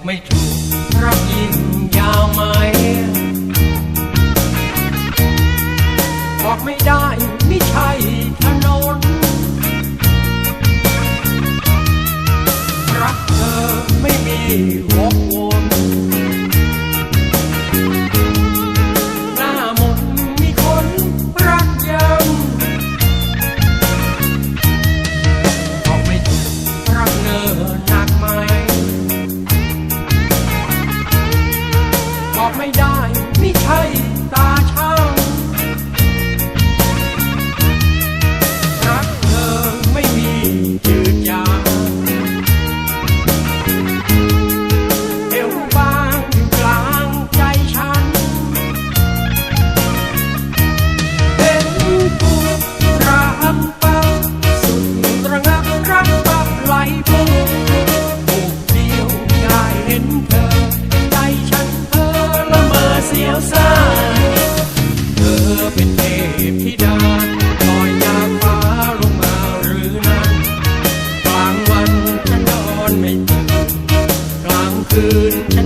อกไม่ถูกรักยิ่ยาวไหม บอกไม่ได้ไม่ใช่ You. Good.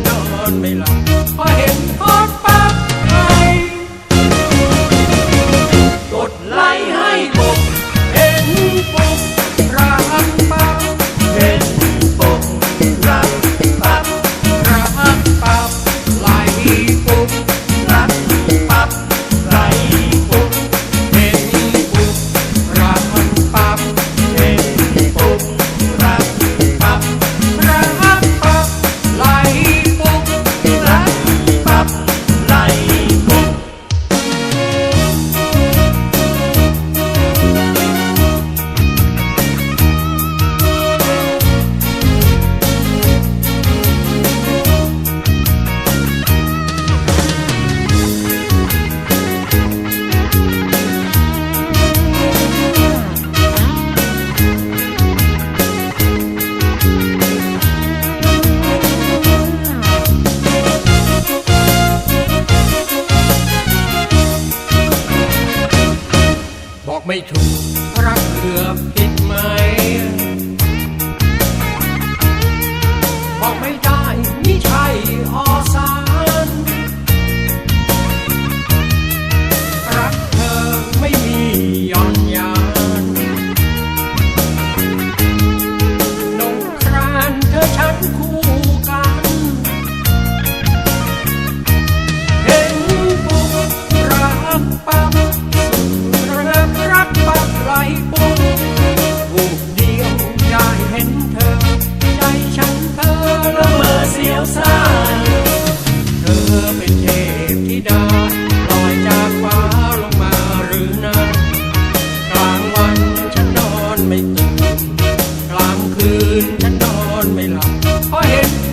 บอกไม่ถูกรักเกือบผิดไหม บอกไม่ได้ไม่ใช่ Olha.